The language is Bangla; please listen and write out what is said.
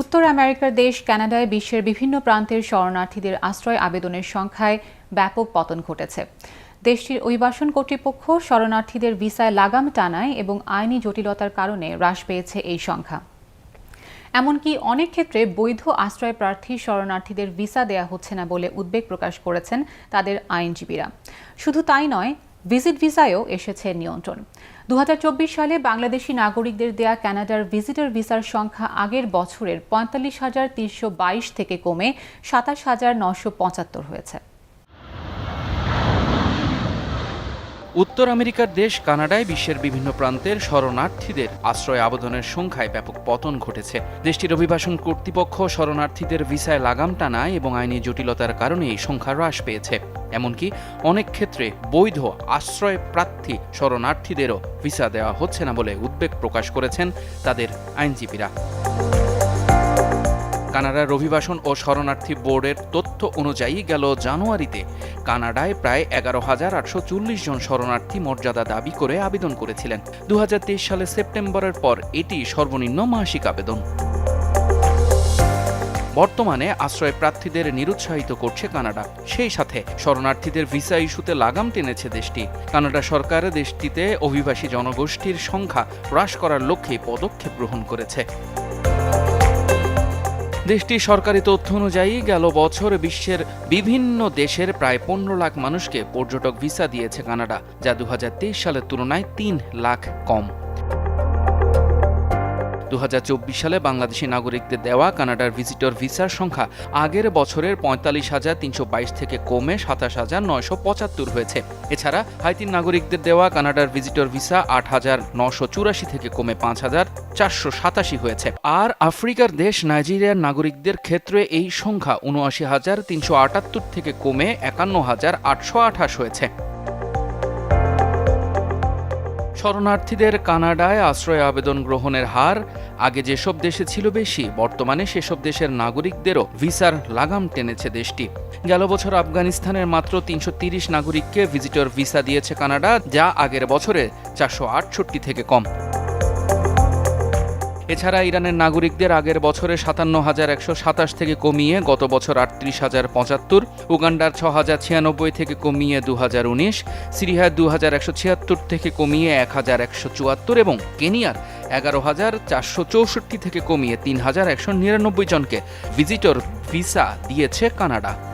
উত্তর আমেরিকার দেশ কানাডায় বিশ্বের বিভিন্ন প্রান্তের শরণার্থীদের আশ্রয় আবেদনের সংখ্যায় ব্যাপক পতন ঘটেছে। দেশটির অভিবাসন কর্তৃপক্ষ শরণার্থীদের ভিসায় লাগাম টানায় এবং আইনি জটিলতার কারণে হ্রাস পেয়েছে এই সংখ্যা। এমনকি অনেক ক্ষেত্রে বৈধ আশ্রয় প্রার্থী শরণার্থীদের ভিসা দেয়া হচ্ছে না বলে উদ্বেগ প্রকাশ করেছেন তাদের আইনজীবীরা। শুধু তাই নয় ভিজিট ভিসায়ও এসেছে নিয়ন্ত্রণ। দু হাজার চব্বিশ সালে বাংলাদেশি নাগরিকদের দেয়া কানাডার ভিজিটর ভিসার সংখ্যা আগের বছরের পঁয়তাল্লিশ হাজার তিনশো বাইশ থেকে কমে সাতাশ হাজার নশো পঁচাত্তর হয়েছে। উত্তর আমেরিকার দেশ কানাডায় বিশ্বের বিভিন্ন প্রান্তের শরণার্থীদের আশ্রয় আবেদনের সংখ্যায় ব্যাপক পতন ঘটেছে। দেশটির অভিবাসন কর্তৃপক্ষ শরণার্থীদের ভিসায় লাগাম টানায় এবং আইনি জটিলতার কারণে এই সংখ্যা হ্রাস পেয়েছে। এমনকি অনেক ক্ষেত্রে বৈধ আশ্রয় প্রার্থী শরণার্থীদেরও ভিসা দেওয়া হচ্ছে না বলে উদ্বেগ প্রকাশ করেছেন তাদের আইনজীবীরা। কানাডার অভিবাসন ও শরণার্থী বোর্ডের তথ্য অনুযায়ী গেল জানুয়ারিতে কানাডায় প্রায় এগারো হাজার আটশো চল্লিশ জন শরণার্থী মর্যাদা দাবি করে আবেদন করেছিলেন। দু হাজার তেইশ সালে সেপ্টেম্বরের পর এটি সর্বনিম্ন মাসিক আবেদন। বর্তমানে আশ্রয় প্রার্থীদের নিরুৎসাহিত করছে কানাডা। সেই সাথে শরণার্থীদের ভিসা ইস্যুতে লাগাম টেনেছে দেশটি। কানাডা সরকার দেশটিতে অভিবাসী জনগোষ্ঠীর সংখ্যা হ্রাস করার লক্ষ্যে পদক্ষেপ গ্রহণ করেছে। দেশটির সরকারি তথ্য অনুযায়ী গেল বছর বিশ্বের বিভিন্ন দেশের প্রায় পনেরো লাখ মানুষকে পর্যটক ভিসা দিয়েছে কানাডা, যা দু হাজার তেইশ সালের তুলনায় তিন লাখ কম। দু হাজার চব্বিশ সালে বাংলাদেশি নাগরিকদের দেওয়া কানাডার ভিজিটর ভিসার সংখ্যা আগের বছরের পঁয়তাল্লিশ হাজার তিনশো বাইশ থেকে কমে সাতাশ হাজার নয়শো পঁচাত্তর হয়েছে। এছাড়া হাইতির নাগরিকদের দেওয়া কানাডার ভিজিটর ভিসা আট হাজার নশো চুরাশি থেকে কমে পাঁচ হাজার চারশো সাতাশি হয়েছে। আর আফ্রিকার দেশ নাইজেরিয়ার নাগরিকদের ক্ষেত্রে এই সংখ্যা উনআশি হাজার তিনশো আটাত্তর থেকে কমে একান্ন হাজার আটশো আঠাশ হয়েছে। শরণার্থীদের কানাডায় আশ্রয় আবেদন গ্রহণের হার, আগে যেসব দেশে ছিল বেশি, বর্তমানে সেসব দেশের নাগরিকদেরও ভিসার লাগাম টেনেছে দেশটি। গেল বছর আফগানিস্তানের মাত্র তিনশো নাগরিককে ভিজিটর ভিসা দিয়েছে কানাডা, যা আগের বছরে চারশো আটষট্টি থেকে কম। এছাড়া ইরানের নাগরিকদের আগের বছরে সাতান্ন হাজার একশো সাতাশ থেকে কমিয়ে গত বছর আটত্রিশ হাজার পঁচাত্তর, উগান্ডার ছ হাজার ছিয়ানব্বই থেকে কমিয়ে দু হাজার উনিশ, সিরিয়ার দু হাজার একশো ছিয়াত্তর থেকে কমিয়ে এক হাজার একশো চুয়াত্তর এবং কেনিয়ার এগারো হাজার চারশো চৌষট্টি থেকে কমিয়ে তিন হাজার একশো নিরানব্বই জনকে ভিজিটর ভিসা দিয়েছে কানাডা।